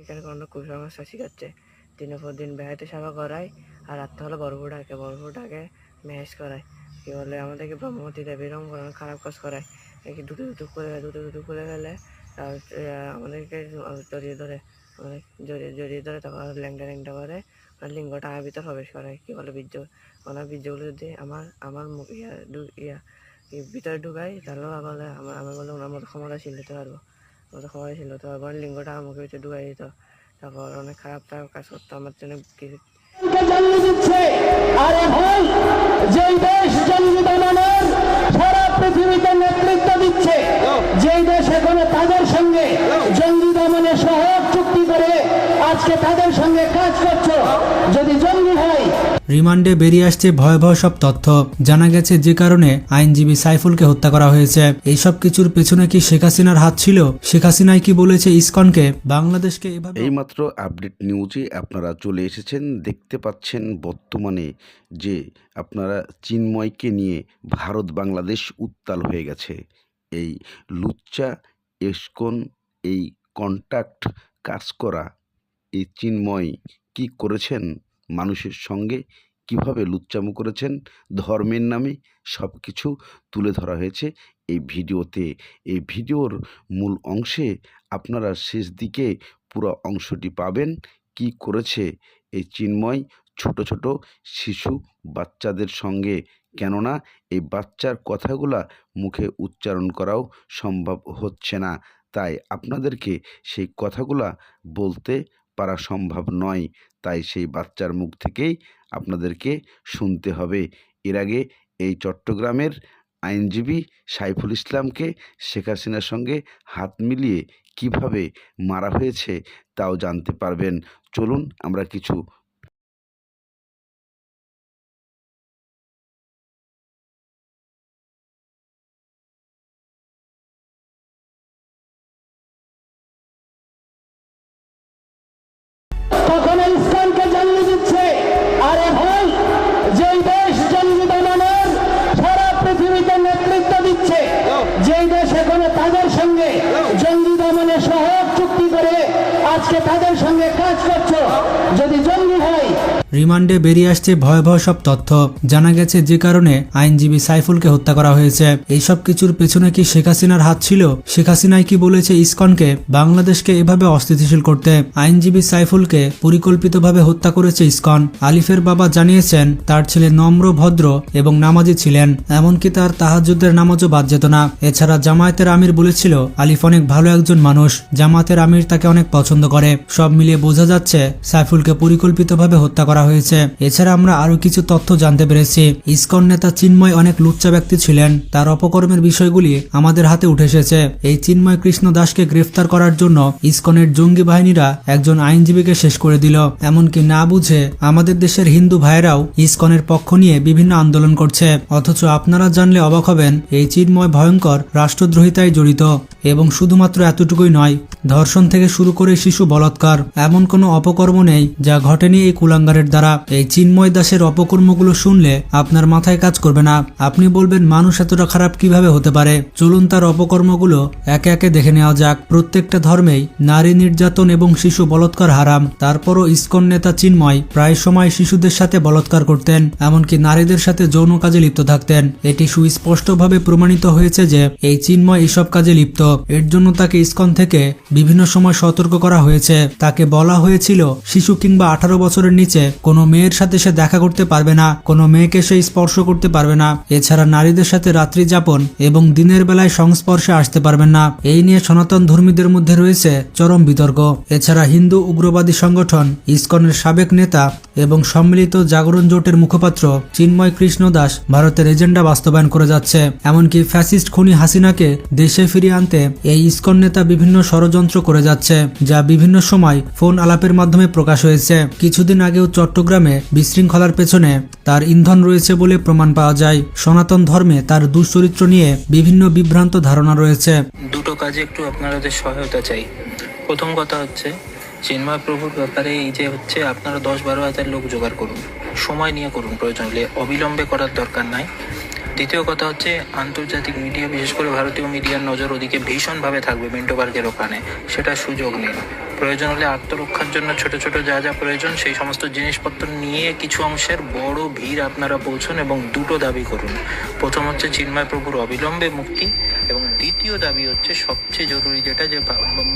এখানে কোনো কুসংস্কার শিখাচ্ছে। দিনের পর দিন বেড়াতে সেবা করায় আর রাত্রে হলে বড় ডাকে বড় ডাকে মেহেজ করায়। কি বলে, আমাদেরকে ব্রহ্মতী দেব এরকম কোনো খারাপ কাজ করায়। একে দুটো দুটো করে, দুটো দুটো করে ফেলে আমাদেরকে জড়িয়ে ধরে আমাদের জড়িয়ে জড়িয়ে ধরে তারপর ল্যাংটা ল্যাংটা করে আর লিঙ্গটা আমার ভিতর প্রবেশ করে কি বলে, বীর্য, ওনার বীর্যগুলো যদি আমার আমার ইয়া ইয়া, ভিতরে ঢুকাই তাহলে বলে, আমার আমার বলে ওনার মতো ক্ষমতাশীল হতে পারব। হতে পারব লিঙ্গটা আমাকে ডুবাই দিত তারপর অনেক খারাপ খারাপ কাজ করতো আমার জন্য আরে ভাই যেই দেশ জঙ্গি সারা পৃথিবীতে নেতৃত্ব দিচ্ছে যেই দেশ এখনও তাদের সঙ্গে জঙ্গি দমনে সহায়ক করে আজকে তাদের সঙ্গে কাজ করছ। যদি জঙ্গি হয়। রিমান্ডে বেরিয়ে আসছে ভয়াবহ সব তথ্য। জানা গেছে যে কারণে আইনজীবী সাইফুলকে হত্যা করা হয়েছে। এইসব কিছুর পেছনে কি শেখ হাসিনার হাত ছিল? শেখ হাসিনাই কি বলেছে ইসকনকে? বাংলাদেশকে এভাবে এইমাত্র আপডেট নিউজে আপনারা চলে এসেছেন। দেখতে পাচ্ছেন বর্তমানে যে আপনারা চিন্ময়কে নিয়ে ভারত বাংলাদেশ উত্তাল হয়ে গেছে। এই লুচ্চা এসকন এই কন্ট্যাক্ট কাজ করা, এই চিন্ময় কি করেছেন? মানুষের সঙ্গে কীভাবে লুচ্চামো করেছেন? ধর্মের নামে সব কিছু তুলে ধরা হয়েছে এই ভিডিওতে। এই ভিডিওর মূল অংশে আপনারা শেষ দিকে পুরো অংশটি পাবেন। কি করেছে এই চিন্ময়? ছোট ছোট শিশু বাচ্চাদের সঙ্গে। কেননা, এই বাচ্চার কথাগুলা মুখে উচ্চারণ করাও সম্ভব হচ্ছে না। তাই আপনাদেরকে সেই কথাগুলা বলতে পারা সম্ভব নয়। তাই সেই বাচ্চার মুখ থেকেই আপনাদেরকে শুনতে হবে। এর আগে এই চট্টগ্রামের আইনজীবী সাইফুল ইসলামকে শেখ হাসিনার সঙ্গে হাত মিলিয়ে কীভাবে মারা হয়েছে তাও জানতে পারবেন। চলুন আমরা কিছু সঙ্গে কাজ করছ। যদি হয় রিমান্ডে বেরিয়ে আসছে ভয়াবহ সব তথ্য। জানা গেছে যে কারণে আইনজীবী সাইফুলকে হত্যা করা হয়েছে। এইসব কিছুর পেছনে কি শেখ হাসিনার হাত ছিল? শেখ হাসিনাই কি বলেছে ইসকনকে? বাংলাদেশকে এভাবে অস্থিতিশীল করতে আইনজীবী সাইফুলকে পরিকল্পিতভাবে হত্যা করেছে ইসকন। আলিফের বাবা জানিয়েছেন, তার ছেলে নম্র, ভদ্র এবং নামাজি ছিলেন। এমনকি তার তাহাজুদ্দের নামাজও বাদ যেত না। এছাড়া জামায়াতের আমির বলেছিল, আলিফ অনেক ভালো একজন মানুষ। জামায়াতের আমির তাকে অনেক পছন্দ করে। সব মিলিয়ে বোঝা যাচ্ছে, সাইফুলকে পরিকল্পিতভাবে হত্যা করা হয়েছে। এছাড়া আমরা আরও কিছু তথ্য জানতে পেরেছি। ইসকন নেতা চিন্ময় অনেক লুচ্চা ব্যক্তি ছিলেন। তার অপকর্মের বিষয়গুলি আমাদের হাতে উঠে এসেছে। এই চিন্ময় কৃষ্ণ দাসকে গ্রেফতার করার জন্য ইসকনের জঙ্গি বাহিনীরা একজন আইনজীবীকে শেষ করে দিল। এমনকি না বুঝে আমাদের দেশের হিন্দু ভাইয়েরাও ইসকনের পক্ষ নিয়ে বিভিন্ন আন্দোলন করছে। অথচ আপনারা জানলে অবাক হবেন, এই চিন্ময় ভয়ঙ্কর রাষ্ট্রদ্রোহিতায় জড়িত। এবং শুধুমাত্র এতটুকুই নয়, ধর্ষণ থেকে শুরু করে শিশু বলাৎকার, এমন কোনো অপকর্ম নেই যা ঘটেনি এই কুলাঙ্গারের দ্বারা। এই চিন্ময় দাসের অপকর্মগুলো শুনলে আপনার মাথায় কাজ করবে না। আপনি বলবেন, মানুষ এতটা খারাপ কীভাবে হতে পারে? চলুন তার অপকর্মগুলো একে একে দেখে নেওয়া যাক। প্রত্যেকটা ধর্মেই নারী নির্যাতন এবং শিশু বলৎকার হারাম। তারপরও ইস্কন নেতা চিন্ময় প্রায় সময় শিশুদের সাথে বলৎকার করতেন, এমনকি নারীদের সাথে যৌন কাজে লিপ্ত থাকতেন। এটি সুস্পষ্টভাবে প্রমাণিত হয়েছে যে এই চিন্ময় এসব কাজে লিপ্ত। এর জন্য তাকে ইসকন থেকে বিভিন্ন সময় সতর্ক করা হয়েছে। তাকে বলা হয়েছিল, শিশু কিংবা আঠারো বছরের নিচে কোনো মেয়ের সাথে সে দেখা করতে পারবে না, কোনো মেয়েকে সে স্পর্শ করতে পারবে না। এছাড়া নারীদের সাথে রাত্রি যাপন এবং দিনের বেলায় সংস্পর্শে আসতে পারবেন না। এই নিয়ে সনাতন ধর্মীদের মধ্যে রয়েছে চরম বিতর্ক। এছাড়া হিন্দু উগ্রবাদী সংগঠন, ইসকনের সাবেক নেতা এবং সম্মিলিত জাগরণ জোটের মুখপাত্র চিন্ময় কৃষ্ণ দাস ভারতের এজেন্ডা বাস্তবায়ন করে যাচ্ছে। এমনকি ফ্যাসিস্ট খুনি হাসিনাকে দেশে ফিরিয়ে আনতে এই ইসকন নেতা বিভিন্ন ষড়যন্ত্র করে যাচ্ছে, যা বিভিন্ন সময় ফোন আলাপের মাধ্যমে প্রকাশ হয়েছে। কিছুদিন আগেও চট্টগ্রামে বিশৃঙ্খলার পেছনে তার ইন্ধন রয়েছে বলে প্রমাণ পাওয়া যায়। সনাতন ধর্মে তার দুশ্চরিত্র নিয়ে বিভিন্ন বিভ্রান্ত ধারণা রয়েছে। দুটো কাজে একটু আপনাদের সহায়তা চাই। প্রথম কথা হচ্ছে, চিন্ময় প্রভুর ব্যাপারে এই যে হচ্ছে, আপনারা দশ বারো হাজার লোক জোগাড় করুন। সময় নিয়ে করুন প্রয়োজন হলে। অবিলম্বে করার দরকার নাই। দ্বিতীয় কথা হচ্ছে, আন্তর্জাতিক মিডিয়া, বিশেষ করে ভারতীয় মিডিয়ার নজর ওদিকে ভীষণভাবে থাকবে মিন্টো পার্কের ওখানে। সেটা সুযোগ নিন প্রয়োজন হলে আত্মরক্ষার জন্য ছোট ছোট যা যা প্রয়োজন, সেই সমস্ত জিনিসপত্র নিয়ে কিছু অংশের বড় ভিড় আপনারা পৌঁছন এবং দুটো দাবি করুন। প্রথম হচ্ছে, চিন্ময় প্রভুর অবিলম্বে মুক্তি এবং দ্বিতীয় দাবি হচ্ছে, সবচেয়ে জরুরি যেটা যে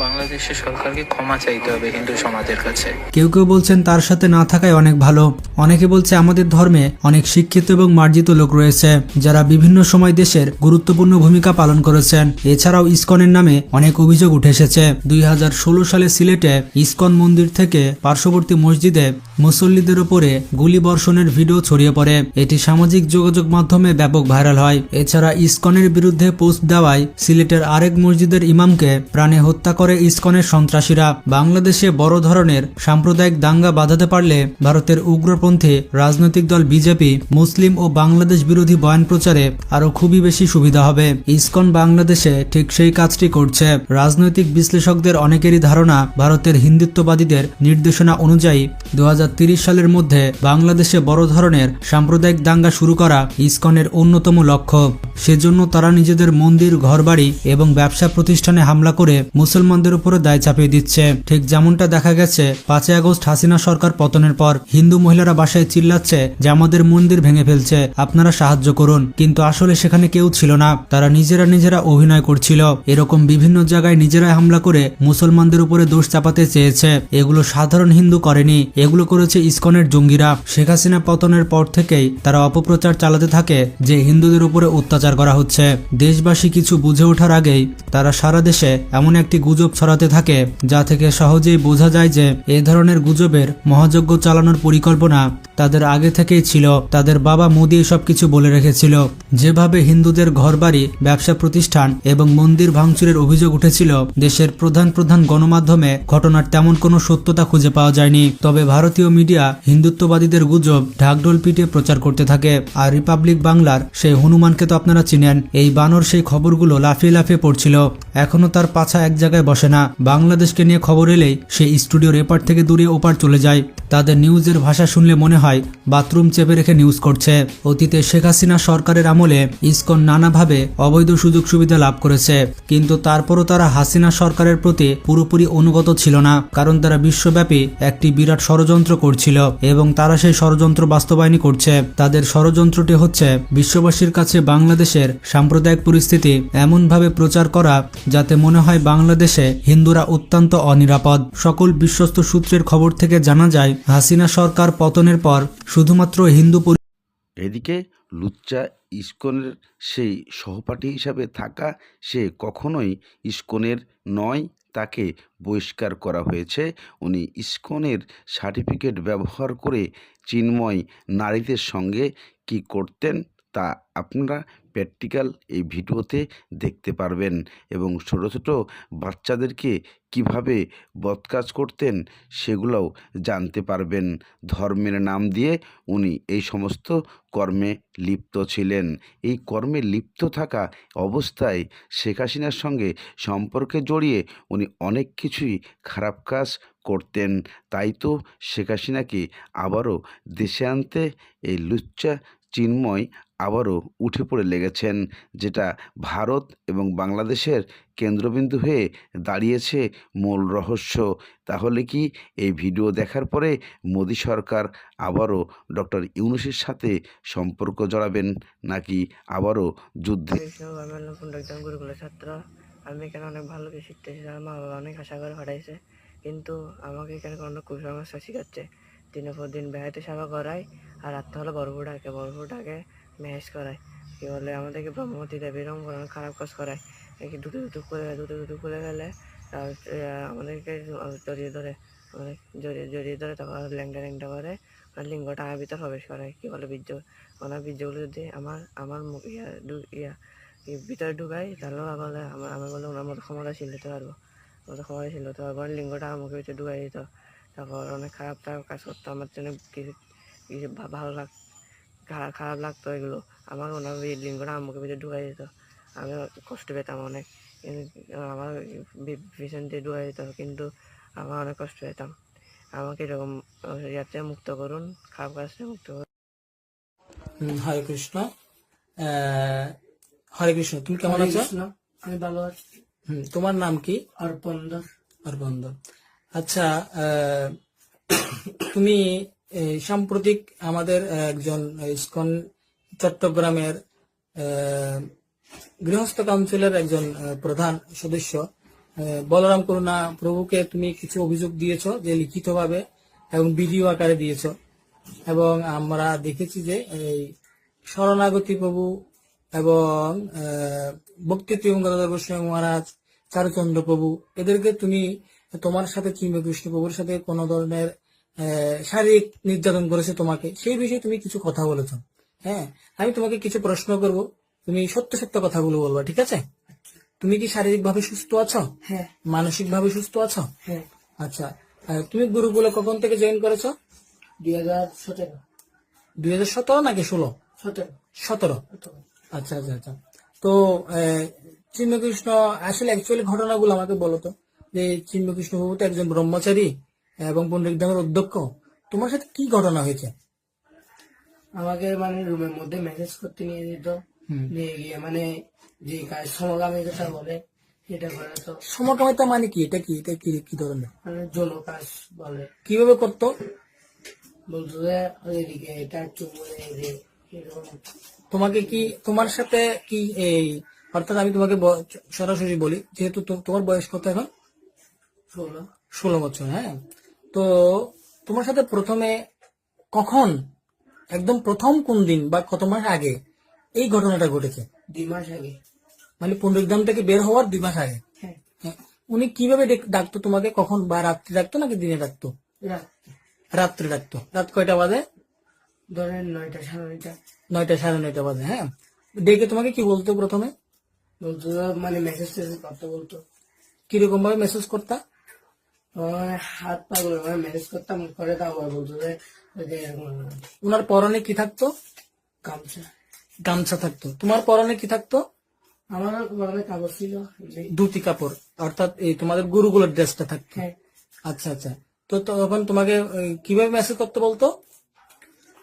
বাংলাদেশের সরকারকে ক্ষমা চাইতে হবে হিন্দু সমাজের কাছে। কেউ কেউ বলছেন তার সাথে না থাকাই অনেক ভালো। অনেকে বলছে আমাদের ধর্মে অনেক শিক্ষিত এবং মার্জিত লোক রয়েছে, যারা বিভিন্ন সময় দেশের গুরুত্বপূর্ণ ভূমিকা পালন করেছেন। এছাড়াও ইসকনের নামে অনেক অভিযোগ উঠে এসেছে। দুই হাজার ষোলো সালে সিলেটে ইসকন মন্দির থেকে পার্শ্ববর্তী মসজিদে মুসল্লিদের ওপরে গুলি বর্ষণের ভিডিও ছড়িয়ে পড়ে। এটি সামাজিক যোগাযোগ মাধ্যমে ব্যাপক ভাইরাল হয়। এছাড়া ইসকনের বিরুদ্ধে পোস্ট দেওয়ায় সিলেটের আরেক মসজিদের ইমামকে প্রাণে হত্যা করে ইসকনের সন্ত্রাসীরা। বাংলাদেশে বড় ধরনের সাম্প্রদায়িক দাঙ্গা বাঁধাতে পারলে ভারতের উগ্রপন্থী রাজনৈতিক দল বিজেপি, মুসলিম ও বাংলাদেশ বিরোধী বয়ান প্রচারে আরও খুবই বেশি সুবিধা হবে। ইসকন বাংলাদেশে ঠিক সেই কাজটি করছে। রাজনৈতিক বিশ্লেষকদের অনেকেরই ধারণা, ভারতের হিন্দুত্ববাদীদের নির্দেশনা অনুযায়ী দু সালের মধ্যে বাংলাদেশে বড় ধরনের সাম্প্রদায়িক দাঙ্গা শুরু করা ইসকনের অন্যতম লক্ষ্য। সেজন্য তারা নিজেদের মন্দির, ঘরবাড়ি এবং ব্যবসা প্রতিষ্ঠানে হামলা করে মুসলমানদের উপরে দায় চাপিয়ে দিচ্ছে। ঠিক যেমনটা দেখা গেছে, পাঁচই আগস্ট হাসিনা সরকার পতনের পর হিন্দু মহিলারা বাসায় চিল্লাচ্ছে যে আমাদের মন্দির ভেঙে ফেলছে, আপনারা সাহায্য করুন। কিন্তু আসলে সেখানে কেউ ছিল না, তারা নিজেরা নিজেরা অভিনয় করছিল। এরকম বিভিন্ন জায়গায় নিজেরাই হামলা করে মুসলমানদের উপরে দোষ চাপাতে চেয়েছে। এগুলো সাধারণ হিন্দু করেনি, এগুলো করেছে ইসকনের জঙ্গিরা। শেখ হাসিনা পতনের পর থেকেই তারা অপপ্রচার চালাতে থাকে যে হিন্দুদের উপরে অত্যাচার করা হচ্ছে। দেশবাসী কিছু বুঝে ওঠার আগেই তারা সারা দেশে এমন একটি গুজব ছড়াতে থাকে, যা থেকে সহজেই বোঝা যায় যে এ ধরনের গুজবের মহাযজ্ঞ চালানোর পরিকল্পনা তাদের আগে থেকেই ছিল, তাদের বাবা মোদী সবকিছু বলে রেখেছিল। যেভাবে হিন্দুদের ঘরবাড়ি, ব্যবসা প্রতিষ্ঠান এবং মন্দির ভাঙচুরের অভিযোগ উঠেছিল, দেশের প্রধান প্রধান গণমাধ্যমে ঘটনার তেমন কোনো সত্যতা খুঁজে পাওয়া যায়নি। তবে ভারতীয় মিডিয়া হিন্দুত্ববাদীদের গুজব ঢাকঢোল পিটে প্রচার করতে থাকে। আর রিপাবলিক বাংলার সেই হনুমানকে তো আপনারা চিনেন, এই বানর সেই খবরগুলো লাফিয়ে লাফিয়ে পড়ছিল। এখনও তার পাছা এক জায়গায় বসে না। বাংলাদেশকে নিয়ে খবর এলেই সে স্টুডিওর এপার থেকে দূরে ওপার চলে যায়। তাদের নিউজের ভাষা শুনলে মনে হয়, বাথরুম চেপে রেখে নিউজ করছে। অতীতে শেখ হাসিনা সরকারের আমলে ইসকন নানাভাবে অবৈধ সুযোগ সুবিধা লাভ করেছে। কিন্তু তারপরও তারা হাসিনা সরকারের প্রতি পুরোপুরি অনুগত ছিল না, কারণ তারা বিশ্বব্যাপী একটি বিরাট ষড়যন্ত্র করছিল এবং তারা সেই ষড়যন্ত্র বাস্তবায়নই করছে। তাদের ষড়যন্ত্রটি হচ্ছে বিশ্ববাসীর কাছে বাংলাদেশের সাম্প্রদায়িক পরিস্থিতি এমনভাবে প্রচার করা যাতে মনে হয় বাংলাদেশে হিন্দুরা অত্যন্ত অনিরাপদ। সকল বিশ্বস্ত সূত্রের খবর থেকে জানা যায়, হাসিনা সরকার পতনের পর শুধুমাত্র হিন্দু এদিকে লুচ্চা ইস্কনের সেই সহপাঠী হিসাবে থাকা সে কখনোই ইস্কনের নয়, তাকে বহিষ্কার করা হয়েছে। উনি ইস্কনের সার্টিফিকেট ব্যবহার করে চিন্ময় নারীদের সঙ্গে কি করতেন তা আপনারা প্র্যাকটিক্যাল এই ভিডিওতে দেখতে পারবেন এবং ছোটো ছোটো বাচ্চাদেরকে কীভাবে বদকাজ করতেন সেগুলোও জানতে পারবেন। ধর্মের নাম দিয়ে উনি এই সমস্ত কর্মে লিপ্ত ছিলেন। এই কর্মে লিপ্ত থাকা অবস্থায় শেখ হাসিনার সঙ্গে সম্পর্কে জড়িয়ে উনি অনেক কিছুই খারাপ কাজ করতেন। তাই তো শেখ হাসিনাকে আবারও দেশে আনতে এই লুচ্চা চিন্ময় আবারও উঠে পড়ে লেগেছেন, যেটা ভারত এবং বাংলাদেশের কেন্দ্রবিন্দু হয়ে দাঁড়িয়েছে মূল রহস্য। তাহলে কি এই ভিডিও দেখার পরে মোদী সরকার আবারও ডক্টর ইউনুসের সাথে সম্পর্ক জড়াবেন, নাকি আবারও যুদ্ধে? পুণ্ডকদাম গুরুকুলের ছাত্র। আমি এখানে অনেক ভালো কিছু শিখতেছি আমার মা বাবা অনেক আশা করে পাঠাইছে। কিন্তু আমাকে এখানে কোনো কুসংস্কার শেখাচ্ছে। দিনের পর দিন বেড়াতে সেবা করায় আর রাত্রে হলে বরফুটাকে বরফুটাকে ম্যাচ করায়। কি বলে, আমাদেরকে ব্রহ্মতী দেবী এরকম কোনো খারাপ কাজ করায়। একে দুটো দুটো করে দুটো দুটো করে ফেলে আমাদেরকে জড়িয়ে ধরে আমাদের জড়িয়ে জড়িয়ে ধরে, তারপর ল্যাংটা ল্যাংটা করে আর লিঙ্গটা আমার ভিতর প্রবেশ করায়। কি বলে, বীর্য, ওনার বীর্যগুলো যদি আমার আমার ইয়া ইয়া, ভিতরে ঢুকাই, তাহলে বলে, আমার, আমি বলে ওনার মতো ক্ষমতাশীল হতে পারব মতো ক্ষমতাশীল হতে পারব লিঙ্গটা আমার মুখের ভিতরে ঢুকাই দিত। তারপর অনেক খারাপ খারাপ কাজ করতো। আমার জন্য কিছু কিছু ভালো লাগ খারাপ খারাপ লাগতো এগুলো। আমার ওনার লিঙ্গটা আমার মুখের ভিতরে ঢুকাই দিত। আমি কষ্ট পেতাম অনেক। কিন্তু আমার পিছন দিয়ে ঢুকাই দিত। কিন্তু আমার অনেক কষ্ট পেতাম। আমাকে এরকম ইয়াতে মুক্ত করুন খারাপ কাজ থেকে মুক্ত করুন। হরে কৃষ্ণ। আহ, হরে কৃষ্ণ তুমি কেমন আছো? আমি ভালো আছি। হুম, তোমার নাম কি? অর্পণ দাস অরবন্দ আচ্ছা আহ, তুমি সাম্প্রতিক আমাদের একজন ইস্কন চট্টগ্রামের গৃহস্থ কাউন্সিলের একজন প্রধান সদস্য। বলরাম করুণা প্রভুকে তুমি কিছু অভিযোগ দিয়েছ যে লিখিতভাবে এবং ভিডিও আকারে দিয়েছ। এবং আমরা দেখেছি যে এই শরণাগতি প্রভু এবং আহ, ভক্তি গোস্বামী মহারাজ চারুচন্দ্র প্রভু এদেরকে তুমি তোমার সাথে চিন্ময় কৃষ্ণ প্রভুর সাথে কোন ধরনের শারীরিক নির্যাতন করেছে তোমাকে সেই বিষয়ে তুমি কিছু কথা বলেছ। হ্যাঁ আমি তোমাকে কিছু প্রশ্ন করব। তুমি সত্য সত্য কথাগুলো বলবা ঠিক আছে? তুমি কি শারীরিক ভাবে সুস্থ আছো? হ্যাঁ। মানসিক ভাবে সুস্থ আছো? হ্যাঁ। আচ্ছা তুমি গুরুকুলে কখন থেকে জয়েন করেছ? দুই হাজার সতেরো। দুই হাজার সতেরো নাকি ষোলো? সতেরো। সতেরো। আচ্ছা আচ্ছা আচ্ছা। তো চিন্মকৃষ্ণ আসলে অ্যাকচুয়ালি ঘটনাগুলো আমাকে বলো তো। যে চিন্মকৃষ্ণ বাবু তো একজন ব্রহ্মচারী। এবং পণ্ডিত ধামের অধ্যক্ষ তোমার সাথে কি ঘটনা হয়েছে? আমাকে মানে রুমের মধ্যে মেসেজ করতে নিয়ে যেত। নিয়ে গিয়ে মানে যে কাজ সমগামী কথা বলে এটা করে তো। সমকামিতা মানে কি? এটা কি? এটা কি? কি ধরনের? মানে যৌন কাজ বলে। কীভাবে করতো? বলতো যে এদিকে এটা চুমুনে যে তোমাকে কি তোমার সাথে কি এই অর্থাৎ আমি তোমাকে সরাসরি বলি যেহেতু তোমার বয়স কত এখন? ষোলো। ষোলো বছর হ্যাঁ? তো তোমার সাথে প্রথমে কখন একদম প্রথম কোন দিন বা কত মাস আগে এই ঘটনাটা ঘটেছে? দুই মাস আগে। মানে পুনরুদ্ধাম থেকে বের হওয়ার দুই মাস আগে? হ্যাঁ। হ্যাঁ। উনি কীভাবে ডাকতো তোমাকে? কখন? বা রাত্রি ডাকতো নাকি দিনে ডাকতো? রাত। রাত্রে ডাকতো। রাত কয়টা বাজে? ধরেন নয়টা সাড়ে নয়টা। নয়টা সাড়ে নয়টা বাজে হ্যাঁ। ডেকে তোমাকে কি বলতো প্রথমে? বলতো মানে মেসেজ করতে বলতো। কীরকম ভাবে মেসেজ করতা? হাত পা গুলো মানে মেসেজ করতাম করে তারপর বলতো যে উনার পরনে কি থাকতো? গামছা। গামছা থাকতো। তোমার পরনে কি থাকতো? আমার মানে কাগজ ছিল। ধুতি কাপড় অর্থাৎ এই তোমাদের গুরুগুলোর ড্রেসটা থাকতো। হ্যাঁ। আচ্ছা আচ্ছা। তো তখন তোমাকে কীভাবে মেসেজ করতে বলতো?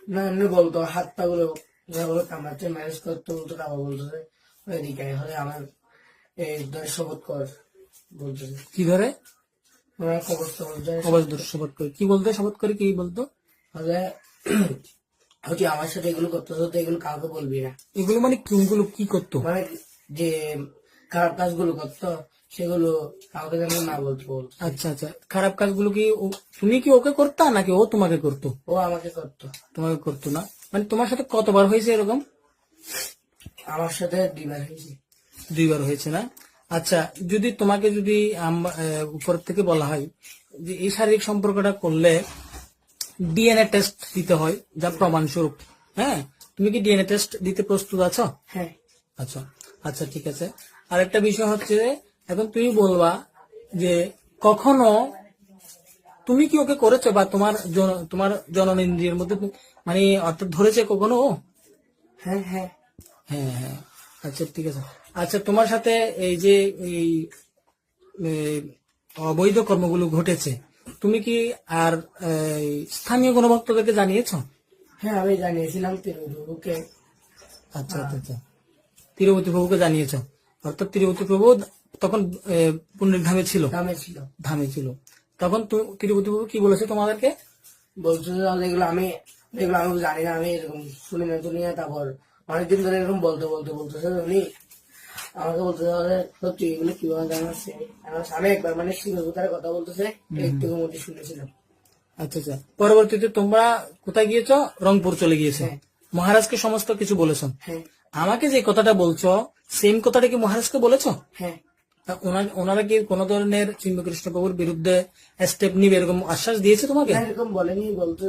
না এমনি বলতো হাত পা গুলো যেগুলো কামাচ্ছে ম্যানেজ করতে বলতো তারপর বলতো যে ওইদিকে হলে আমার এই ধর শপথ কর বলতো যে কি ধরে কি বলতো শপথ করে কি বলতো? হচ্ছে আমার সাথে এগুলো করতে হতো এগুলো কাউকে বলবি না। এগুলো মানে কোনগুলো কি করতো? মানে যে খারাপ কাজগুলো করতো সেগুলো কাউকে যেন না বলতে বলতো। আচ্ছা আচ্ছা। খারাপ কাজগুলো কি তুমি কি ওকে করতা নাকি ও তোমাকে করতো? ও আমাকে করতো। তোমাকে করতো না। মানে তোমার সাথে কতবার হয়েছে এরকম? আমার সাথে দুইবার হয়েছে। দুইবার হয়েছে না? আচ্ছা যদি তোমাকে যদি উপর থেকে বলা হয় যে এই শারীরিক সম্পর্কটা করলে ডিএনএ টেস্ট দিতে হয় যা প্রমাণস্বরূপ হ্যাঁ? তুমি কি ডিএনএ টেস্ট দিতে প্রস্তুত আছো? হ্যাঁ। আচ্ছা আচ্ছা ঠিক আছে। আর একটা বিষয় হচ্ছে এখন তুমি বলবা যে কখনো তুমি কি ওকে করেছ বা তোমার তোমার জননেন্দ্রিয়ের মধ্যে মানে অর্থাৎ ধরেছে কখনো হ্যাঁ হ্যাঁ। হ্যাঁ হ্যাঁ। আচ্ছা ঠিক আছে। আচ্ছা তোমার সাথে এই যে এই অবৈধ কর্মগুলো ঘটেছে তুমি কি আর স্থানীয় কোনো ভক্তদেরকে জানিয়েছো? হ্যাঁ আমি জানিয়েছিলাম তিরুগুরুকে আচ্ছা আচ্ছা আচ্ছা। তিরুপতি প্রভুকে জানিয়েছ। অর্থাৎ তিরুপতি প্রভু তখন পুণ্যের ধামে ছিল? ধামে ছিল। ধামে ছিল। তখন তিরুপতি প্রভু কি বলেছে তোমাদেরকে? বলছো যে তাহলে এগুলো আমি এগুলো আমি জানি না আমি এরকম শুনি না শুনি না তারপর অনেকদিন ধরে এরকম বলতে বলতে বলতেছে উনি আমাকে বলতে তাহলে সত্যি এগুলো কীভাবে জানাচ্ছে আমি একবার মানে শিবভূতার কথা বলতেছে একটু মধ্যে শুনেছিলাম। আচ্ছা আচ্ছা। পরবর্তীতে তোমরা কোথায় গিয়েছো? রংপুর চলে গিয়েছো। হ্যাঁ। মহারাজকে সমস্ত কিছু বলেছ। হ্যাঁ। আমাকে যে কথাটা বলছো সেম কথাটা কি মহারাজকে বলেছ? হ্যাঁ। ওনারা কি কোন ধরনের চিন্মকৃষ্ণ প্রভুর বিরুদ্ধে স্টেপ নিবে এরকম আশ্বাস দিয়েছে তোমাকে? এরকম বলেনি বলতো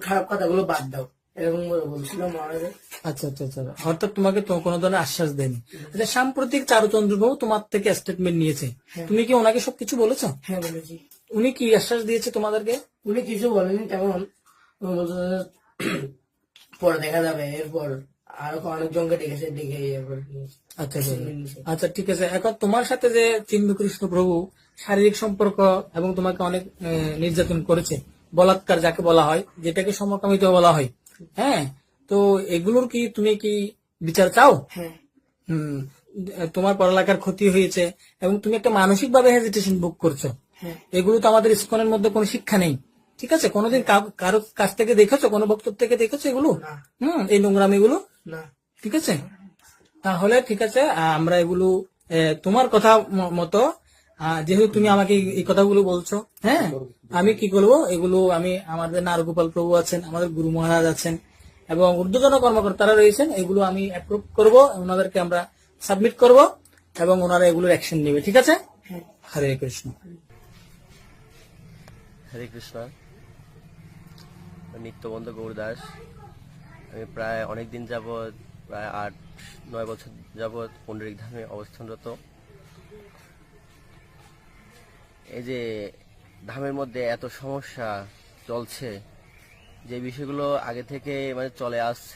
খারাপ কথাগুলো বাদ দাও। এরকম করে বলছিল মহারাজ আচ্ছা আচ্ছা আচ্ছা। অর্থাৎ তোমাকে তো কোনো ধরনের আশ্বাস দেয়নি। আচ্ছা সাম্প্রতিক চারুচন্দ্র বাবু তোমার থেকে স্টেটমেন্ট নিয়েছে। তুমি কি ওনাকে সবকিছু বলেছ? হ্যাঁ বলেছি। উনি কি আশ্বাস দিয়েছে তোমাদেরকে? উনি কিছু বলেনি তেমন উনি বলতো পরে দেখা যাবে এরপর আরও অনেকজনকে ডেকেছে ডেকে এরপর আচ্ছা আচ্ছা। আচ্ছা ঠিক আছে। এখন তোমার সাথে যে চিন্মকৃষ্ণ প্রভু শারীরিক সম্পর্ক এবং তোমাকে অনেক নির্যাতন করেছে বলাৎকার যাকে বলা হয় যেটাকে সমকামিত বলা হয় হ্যাঁ তো এগুলোর কি তুমি কি বিচার চাও? হ্যাঁ। হুম তোমার পড়ালেখার ক্ষতি হয়েছে এবং তুমি একটা মানসিক ভাবে হেজিটেশন বুক করছ। হ্যাঁ। এগুলো তো আমাদের ইস্কনের মধ্যে কোনো শিক্ষা নেই। ঠিক আছে? কোনোদিন কারও কাছ থেকে দেখেছ? কোনো বক্তব্য থেকে দেখেছ এগুলো? হম এই নোংরামি এগুলো না। ঠিক আছে? তাহলে ঠিক আছে আমরা এগুলো তোমার কথা মতো যেহেতু তুমি আমাকে এই- কথাগুলো বলছো হ্যাঁ? আমি কি করব? এগুলো আমি আমাদের নারগোপাল প্রভু আছেন, আমাদের গুরু মহারাজ আছেন, এবং ঊর্ধ্বতন কর্মকর্তারা রয়েছেন, এগুলো আমি অ্যাপ্রুভ করব, ওনাদেরকে আমরা সাবমিট করব, এবং ওনারা এগুলোর অ্যাকশন নেবে, ঠিক আছে? হরে কৃষ্ণ। হরে কৃষ্ণ। নিত্যবন্ধ গৌর দাস। আমি প্রায় অনেক দিন যাবৎ, প্রায় আট, নয় বছর যাবৎ পণ্ডরিক ধামে অবস্থানরত। এই যে ধামের মধ্যে এত সমস্যা চলছে যে বিষয়গুলো আগে থেকে মানে চলে আসছে।